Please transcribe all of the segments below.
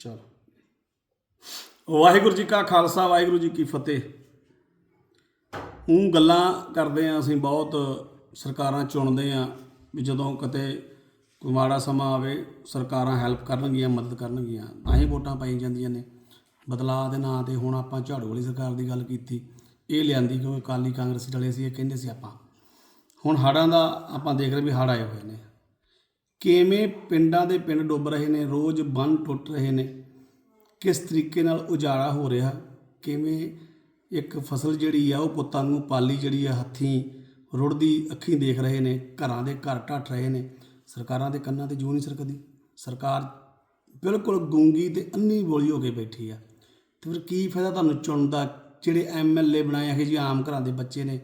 ਚਲੋ। ਵਾਹਿਗੁਰੂ ਜੀ ਕਾ ਖਾਲਸਾ, ਵਾਹਿਗੁਰੂ ਜੀ ਕੀ ਫਤਿਹ। ਉਹ ਗੱਲਾਂ ਕਰਦੇ ਆ, ਅਸੀਂ ਬਹੁਤ ਸਰਕਾਰਾਂ ਚੁਣਦੇ ਆ ਵੀ ਜਦੋਂ ਕਿਤੇ ਕੋਈ ਮਾੜਾ ਸਮਾਂ ਆਵੇ, ਸਰਕਾਰਾਂ ਹੈਲਪ ਕਰਨਗੀਆਂ, ਮਦਦ ਕਰਨਗੀਆਂ, ਤਾਂ ਹੀ ਵੋਟਾਂ ਪਾਈ ਜਾਂਦੀਆਂ ਨੇ। ਬਦਲਾਅ ਦੇ ਨਾਂ ਤੇ ਹੁਣ ਆਪਾਂ ਝਾੜੂ ਵਾਲੀ ਸਰਕਾਰ ਦੀ ਗੱਲ ਕੀਤੀ। ਇਹ ਲਿਆਂਦੀ ਕਿਉਂਕਿ ਅਕਾਲੀ ਕਾਂਗਰਸੀ ਡਲੇ ਸੀ, ਇਹ ਕਹਿੰਦੇ ਸੀ ਆਪਾਂ। ਹੁਣ ਹੜ੍ਹਾਂ ਦਾ ਆਪਾਂ ਦੇਖ ਰਹੇ ਵੀ ਹੜ੍ਹ ਆਏ ਹੋਏ ਨੇ। ਕਿਵੇਂ ਪਿੰਡਾਂ ਦੇ ਪਿੰਡ ਡੁੱਬ ਰਹੇ ਨੇ, ਰੋਜ਼ ਬੰਨ ਟੁੱਟ ਰਹੇ ਨੇ, ਕਿਸ ਤਰੀਕੇ ਨਾਲ ਉਜਾੜਾ ਹੋ ਰਿਹਾ, ਕਿਵੇਂ ਇੱਕ ਫਸਲ ਜਿਹੜੀ ਆ ਉਹ ਪੁੱਤਾਂ ਨੂੰ ਪਾਲੀ ਜਿਹੜੀ ਆ ਹੱਥੀਂ ਰੁੜਦੀ, ਅੱਖੀਂ ਦੇਖ ਰਹੇ ਨੇ, ਘਰਾਂ ਦੇ ਘਰ ਢੱਟ ਰਹੇ ਨੇ, ਸਰਕਾਰਾਂ ਦੇ ਕੰਨਾਂ ਤੇ ਜੂ ਨਹੀਂ ਸਰਕਦੀ, ਸਰਕਾਰ ਬਿਲਕੁਲ ਗੂੰਗੀ ਤੇ ਅੰਨੀ ਬੋਲੀ ਹੋ ਕੇ ਬੈਠੀ ਆ। ਤੇ ਫਿਰ ਕੀ ਫਾਇਦਾ ਤੁਹਾਨੂੰ ਚੁਣਨ ਦਾ ਜਿਹੜੇ ਐਮਐਲਏ ਬਣਾਏ ਇਹ ਜੀ ਆਮ ਘਰਾਂ ਦੇ ਬੱਚੇ ਨੇ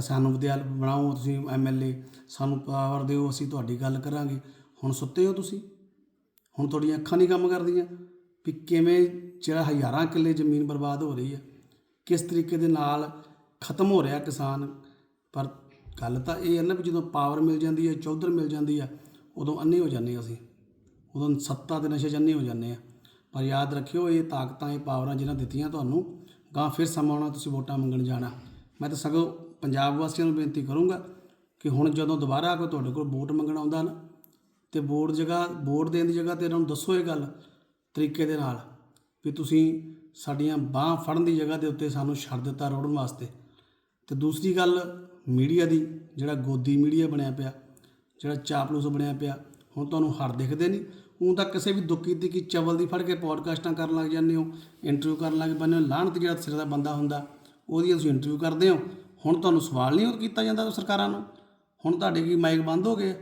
ਸਾਨੂੰ ਵਿਦਿਆਲ ਬਣਾਓ, ਤੁਸੀਂ ਐਮਐਲਏ ਸਾਨੂੰ ਪਾਵਰ ਦਿਓ, ਅਸੀਂ ਤੁਹਾਡੀ ਗੱਲ ਕਰਾਂਗੇ। ਹੁਣ ਸੁੱਤੇ ਹੋ ਤੁਸੀਂ? ਹੁਣ ਤੁਹਾਡੀਆਂ ਅੱਖਾਂ ਨਹੀਂ ਕੰਮ ਕਰਦੀਆਂ? ਵੀ ਕਿਵੇਂ ਜਿਹੜਾ ਹਜ਼ਾਰਾਂ ਕਿੱਲੇ ਜ਼ਮੀਨ ਬਰਬਾਦ ਹੋ ਰਹੀ ਹੈ, ਕਿਸ ਤਰੀਕੇ ਦੇ ਨਾਲ ਖਤਮ ਹੋ ਰਿਹਾ ਕਿਸਾਨ? ਪਰ ਗੱਲ ਤਾਂ ਇਹ ਹੈ ਨਾ ਵੀ ਜਦੋਂ ਪਾਵਰ ਮਿਲ ਜਾਂਦੀ ਹੈ, ਚੌਧਰ ਮਿਲ ਜਾਂਦੀ ਆ ਉਦੋਂ ਅੰਨੇ ਹੋ ਜਾਂਦੇ ਅਸੀਂ। ਉਦੋਂ ਸੱਤਾ ਦੇ ਨਸ਼ੇ 'ਚ ਅੰਨੇ ਹੋ ਜਾਂਦੇ ਆ ਪਰ ਯਾਦ ਰੱਖਿਓ, ਇਹ ਤਾਕਤਾਂ, ਇਹ ਪਾਵਰਾਂ ਜਿਹਨਾਂ ਦਿੱਤੀਆਂ ਤੁਹਾਨੂੰ ਗਾਂ ਫਿਰ ਸਮਾਂ ਆਉਣਾ, ਤੁਸੀਂ ਵੋਟਾਂ ਮੰਗਣ ਜਾਣਾ। ਮੈਂ ਤਾਂ ਸਗੋਂ ਪੰਜਾਬ ਵਾਸੀਆਂ ਨੂੰ ਬੇਨਤੀ ਕਰੂੰਗਾ ਕਿ ਹੁਣ ਜਦੋਂ ਦੁਬਾਰਾ ਕੋਈ ਤੁਹਾਡੇ ਕੋਲ ਵੋਟ ਮੰਗਣ ਆਉਂਦਾ ਨਾ, ਤੇ ਵੋਟ ਜਗ੍ਹਾ, ਵੋਟ ਦੇਣ ਦੀ ਜਗ੍ਹਾ ਤੇ ਇਹਨਾਂ ਨੂੰ ਦੱਸੋ ਇਹ ਗੱਲ ਤਰੀਕੇ ਦੇ ਨਾਲ ਵੀ ਤੁਸੀਂ ਸਾਡੀਆਂ ਬਾਹ ਫੜਨ ਦੀ ਜਗ੍ਹਾ ਦੇ ਉੱਤੇ ਸਾਨੂੰ ਛੱਡ ਦਿੱਤਾ ਰੋੜਨ ਵਾਸਤੇ। ਤੇ ਦੂਸਰੀ ਗੱਲ ਮੀਡੀਆ ਦੀ, ਜਿਹੜਾ ਗੋਦੀ ਮੀਡੀਆ ਬਣਿਆ ਪਿਆ, ਜਿਹੜਾ ਚਾਪਲੂਸ ਬਣਿਆ ਪਿਆ, ਹੁਣ ਤੁਹਾਨੂੰ ਹੜ ਦਿਖਦੇ ਨਹੀਂ। ਉਹ ਤਾਂ ਕਿਸੇ ਵੀ ਦੁੱਖੀ ਦੀ ਕੀ ਚਵਲ ਦੀ ਫੜ ਕੇ ਪੋਡਕਾਸਟਾਂ ਕਰਨ ਲੱਗ ਜਾਂਦੇ ਹੋ, ਇੰਟਰਵਿਊ ਕਰਨ ਲੱਗ ਪੈਂਦੇ ਹੋ ਲਾਹਣਤ ਜਿਹੜਾ ਸਿਰ ਦਾ ਬੰਦਾ ਹੁੰਦਾ, ਉਹਦੀ ਤੁਸੀਂ ਇੰਟਰਵਿਊ ਕਰਦੇ ਹੋ ਹੁਣ ਤੁਹਾਨੂੰ ਸਵਾਲ ਨਹੀਂ ਕੀਤਾ ਜਾਂਦਾ ਸਰਕਾਰਾਂ ਨੂੰ? ਹੁਣ ਤੁਹਾਡੇ ਕੀ ਮਾਈਕ ਬੰਦ ਹੋ ਗਏ।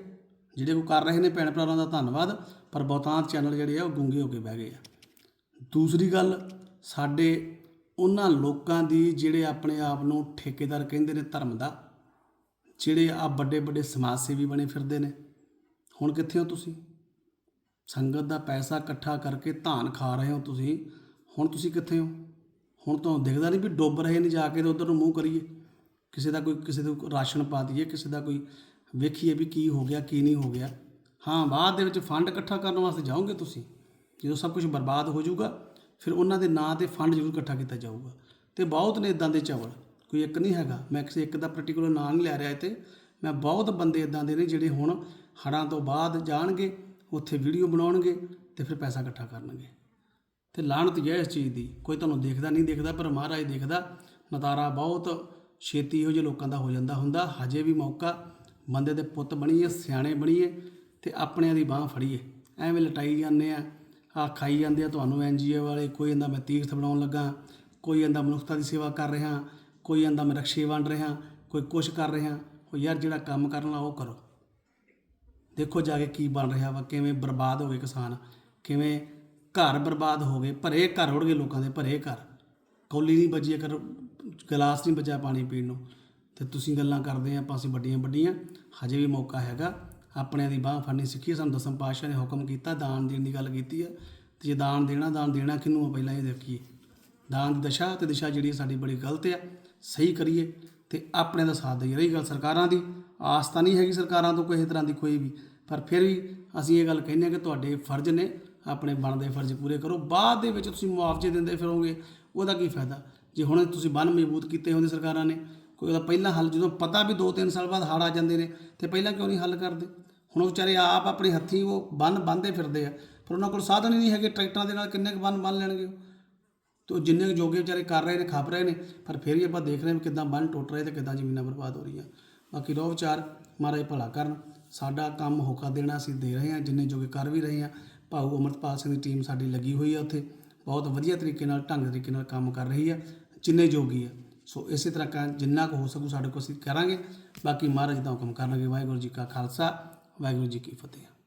ਜਿਹੜੇ ਕੋ ਕਰ ਰਹੇ ਨੇ ਭੈਣ ਭਰਾਵਾਂ ਦਾ ਧੰਨਵਾਦ, ਪਰ ਬਹੁਤਾਂਤ ਚੈਨਲ ਜਿਹੜੇ ਆ ਉਹ ਗੁੰਗੇ ਹੋ ਕੇ ਬਹਿ ਗਏ ਆ। ਦੂਸਰੀ ਗੱਲ, ਸਾਡੇ ਉਹਨਾਂ ਲੋਕਾਂ ਦੀ ਜਿਹੜੇ ਆਪਣੇ ਆਪ ਨੂੰ ਠੇਕੇਦਾਰ ਕਹਿੰਦੇ ਨੇ ਧਰਮ ਦਾ, ਜਿਹੜੇ ਆ ਵੱਡੇ ਵੱਡੇ ਸਮਾਜ ਸੇਵੀ ਬਣੇ ਫਿਰਦੇ ਨੇ। ਹੁਣ ਕਿੱਥੇ ਹੋ ਤੁਸੀਂ? ਸੰਗਤ ਦਾ ਪੈਸਾ ਇਕੱਠਾ ਕਰਕੇ ਧਾਨ ਖਾ ਰਹੇ ਹੋ ਤੁਸੀਂ। ਹੁਣ ਤੁਸੀਂ ਕਿੱਥੇ ਹੋ? ਹੁਣ ਤੁਹਾਨੂੰ ਦਿਖਦਾ ਨਹੀਂ ਵੀ ਡੁੱਬ ਰਹੇ ਨੇ ਜਾ ਕੇ ਤੇ ਉਧਰ ਨੂੰ ਮੂੰਹ ਕਰੀਏ। ਕਿਸੇ ਦਾ ਕੋਈ, ਕਿਸੇ ਦਾ ਰਾਸ਼ਨ ਪਾ ਦਈਏ, ਕਿਸੇ ਦਾ ਕੋਈ ਵੇਖੀਏ ਵੀ ਕੀ ਹੋ ਗਿਆ, ਕੀ ਨਹੀਂ ਹੋ ਗਿਆ। ਹਾਂ, ਬਾਅਦ ਦੇ ਵਿੱਚ ਫੰਡ ਇਕੱਠਾ ਕਰਨ ਵਾਸਤੇ ਜਾਓਗੇ ਤੁਸੀਂ। ਜਦੋਂ ਸਭ ਕੁਝ ਬਰਬਾਦ ਹੋ ਜਾਊਗਾ, ਫਿਰ ਉਹਨਾਂ ਦੇ ਨਾਂ ਤੇ ਫੰਡ ਜ਼ਰੂਰ ਇਕੱਠਾ ਕੀਤਾ ਜਾਊਗਾ। ਤੇ ਬਹੁਤ ਨੇ ਇਦਾਂ ਦੇ ਚਾਵਲ। ਕੋਈ ਇੱਕ ਨਹੀਂ ਹੈਗਾ। ਮੈਂ ਕਿਸੇ ਇੱਕ ਦਾ ਪਾਰਟਿਕੂਲਰ ਨਾਂ ਨਹੀਂ ਲੈ ਰਿਹਾ ਇੱਥੇ। ਮੈਂ ਬਹੁਤ ਬੰਦੇ ਇਦਾਂ ਦੇ ਨੇ ਜਿਹੜੇ ਹੁਣ ਹੜ੍ਹਾਂ ਤੋਂ ਬਾਅਦ ਜਾਣਗੇ, ਉੱਥੇ ਵੀਡੀਓ ਬਣਾਉਣਗੇ ਤੇ ਫਿਰ ਪੈਸਾ ਇਕੱਠਾ ਕਰਨਗੇ। ਤੇ ਲਾਹਣਤ ਹੀ ਹੈ ਇਸ ਚੀਜ਼ ਦੀ। ਕੋਈ ਤੁਹਾਨੂੰ ਦੇਖਦਾ ਨਹੀਂ ਦੇਖਦਾ, ਪਰ ਮਹਾਰਾਜ ਦੇਖਦਾ। ਨਤਾਰਾ ਬਹੁਤ ਛੇਤੀ ਇਹੋ ਜਿਹੇ ਲੋਕਾਂ ਦਾ ਹੋ ਜਾਂਦਾ ਹੁੰਦਾ। ਹਜੇ ਵੀ ਮੌਕਾ ਬੰਦੇ ਦੇ ਪੁੱਤ ਬਣੀਏ, ਸਿਆਣੇ ਬਣੀਏ ਤੇ ਆਪਣਿਆਂ ਦੀ ਬਾਹ ਫੜੀਏ। ਐਵੇਂ ਲਟਾਈ ਜਾਂਦੇ ਆ ਆ ਖਾਈ ਜਾਂਦੇ ਆ, ਤੁਹਾਨੂੰ ਐਨਜੀਓ ਵਾਲੇ, ਕੋਈ ਕਹਿੰਦਾ ਮੈਂ ਤੀਰਥ ਬਣਾਉਣ ਲੱਗਾ, ਕੋਈ ਕਹਿੰਦਾ ਮਨੁੱਖਤਾ ਦੀ ਸੇਵਾ ਕਰ ਰਿਹਾ, ਕੋਈ ਕਹਿੰਦਾ ਮੈਂ ਰਕਸ਼ੇ ਵੰਡ ਰਿਹਾ, ਕੋਈ ਕੁਛ ਕਰ ਰਿਹਾ, ਉਹ ਯਾਰ ਜਿਹੜਾ ਕੰਮ ਕਰਨਾ ਉਹ ਕਰੋ। ਦੇਖੋ ਜਾ ਕੇ ਕੀ ਬਣ ਰਿਹਾ ਵਾ, ਕਿਵੇਂ ਬਰਬਾਦ ਹੋ ਗਏ ਕਿਸਾਨ, ਕਿਵੇਂ ਘਰ ਬਰਬਾਦ ਹੋ ਗਏ, ਭਰੇ ਘਰ ਉੜ ਗਏ ਲੋਕਾਂ ਦੇ, ਭਰੇ ਘਰ। ਕੌਲੀ ਨਹੀਂ ਬਚੀ ਕਰ ਗਲਾਸ ਨਹੀਂ ਬਚਿਆ ਪਾਣੀ ਪੀਣ ਨੂੰ। ਤੇ ਤੁਸੀਂ ਗੱਲਾਂ ਕਰਦੇ ਆ ਪਾਸੇ ਵੱਡੀਆਂ ਵੱਡੀਆਂ। ਹਜੇ ਵੀ ਮੌਕਾ ਹੈਗਾ। ਆਪਣਿਆਂ ਦੀ ਬਾਹ ਫੜਨੀ ਸਿੱਖੀ ਸਾਨੂੰ ਦਸਮ ਪਾਤਸ਼ਾਹ ਨੇ ਹੁਕਮ ਕੀਤਾ, ਦਾਨ ਦੇਣ ਦੀ ਗੱਲ ਕੀਤੀ ਆ। ਤੇ ਜੇ ਦਾਨ ਦੇਣਾ ਦਾਨ ਦੇਣਾ ਕਿਹਨੂੰ ਆ ਪਹਿਲਾਂ ਇਹ ਦੇਖੀਏ। ਦਾਨ ਦੀ ਦਸ਼ਾ ਤੇ ਦਿਸ਼ਾ ਜਿਹੜੀ ਸਾਡੀ ਬੜੀ ਗਲਤ ਆ। ਸਹੀ ਕਰੀਏ ਤੇ ਆਪਣੇ ਦਾ ਸਾਥ ਦੇਈਏ। ਰਹੀ ਗੱਲ ਸਰਕਾਰਾਂ ਦੀ। ਆਸ ਤਾਂ ਨਹੀਂ ਹੈਗੀ ਸਰਕਾਰਾਂ ਤੋਂ ਕਿਸੇ ਤਰ੍ਹਾਂ ਦੀ ਕੋਈ ਵੀ। ਪਰ ਫਿਰ ਵੀ ਅਸੀਂ ਇਹ ਗੱਲ ਕਹਿੰਦੇ ਹਾਂ ਕਿ ਤੁਹਾਡੇ ਫਰਜ਼ ਨੇ, ਆਪਣੇ ਬਣਦੇ ਫਰਜ਼ ਪੂਰੇ ਕਰੋ। ਬਾਅਦ ਦੇ ਵਿੱਚ ਤੁਸੀਂ ਮੁਆਵਜ਼ੇ ਦਿੰਦੇ ਫਿਰੋਗੇ, ਉਹਦਾ ਕੀ ਫਾਇਦਾ? ਜੇ ਹੁਣ ਤੁਸੀਂ ਬੰਨ ਮਜ਼ਬੂਤ ਕੀਤੇ ਹੁੰਦੇ ਸਰਕਾਰਾਂ ਨੇ, ਕੋਈ ਉਹਦਾ ਪਹਿਲਾਂ ਹੱਲ, ਜਦੋਂ ਪਤਾ ਵੀ 2-3 ਸਾਲ ਬਾਅਦ ਹੜ੍ਹ ਆ ਜਾਂਦੇ ਨੇ, ਤੇ ਪਹਿਲਾਂ ਕਿਉਂ ਨਹੀਂ ਹੱਲ ਕਰਦੇ? ਹੁਣ ਉਹ ਵਿਚਾਰੇ ਆਪ ਆਪਣੇ ਹੱਥੀਂ ਉਹ ਬੰਨ ਬੰਨਦੇ ਫਿਰਦੇ ਆ, ਪਰ ਉਹਨਾਂ ਕੋਲ ਸਾਧਨ ਹੀ ਨਹੀਂ ਹੈਗੇ ਟਰੈਕਟਰਾਂ ਦੇ ਨਾਲ ਕਿੰਨੇ ਕੁ ਬੰਨ ਬੰਨ ਲੈਣਗੇ ਉਹ। ਤੇ ਉਹ ਜਿੰਨੇ ਕੁ ਜੋਗੇ ਵਿਚਾਰੇ ਕਰ ਰਹੇ ਨੇ, ਖੱਪ ਰਹੇ ਨੇ, ਪਰ ਫਿਰ ਵੀ ਆਪਾਂ ਦੇਖ ਰਹੇ ਹਾਂ ਕਿਦਾਂ ਬੰਨ ਟੁੱਟ ਰਹੇ ਤੇ ਕਿਦਾਂ ਜ਼ਮੀਨਾਂ ਬਰਬਾਦ ਹੋ ਰਹੀਆਂ। ਬਾਕੀ ਰੋ ਵਿਚਾਰ, ਮਹਾਰਾਜ ਭਲਾ ਕਰਨ। ਸਾਡਾ ਕੰਮ ਹੋਕਾ ਦੇਣਾ ਅਸੀਂ ਦੇ ਰਹੇ ਹਾਂ, ਜਿੰਨੇ ਜੋਗੇ ਕਰ ਵੀ ਰਹੇ ਹਾਂ। ਭਾਊ ਅਮਰਪਾਲ ਸਿੰਘ ਦੀ ਟੀਮ ਸਾਡੀ ਲੱਗੀ ਹੋਈ ਆ ਉੱਥੇ। ਬਹੁਤ ਵਧੀਆ ਤਰੀਕੇ ਨਾਲ, ਢੰਗ ਤਰੀਕੇ ਨਾਲ ਕੰਮ ਕਰ ਰਹੀ ਆ, ਜਿੰਨੇ ਜੋਗੀ ਆ। ਸੋ ਇਸੇ ਤਰ੍ਹਾਂ ਕ- ਜਿੰਨਾ ਕੁ ਹੋ ਸਕੂ ਸਾਡੇ ਕੋਲ ਅਸੀਂ ਕਰਾਂਗੇ। ਬਾਕੀ ਮਹਾਰਾਜ ਦਾ ਹੁਕਮ ਕਰਨਗੇ। ਵਾਹਿਗੁਰੂ ਜੀ ਕਾ ਖਾਲਸਾ, ਵਾਹਿਗੁਰੂ ਜੀ ਕੀ ਫਤਿਹ।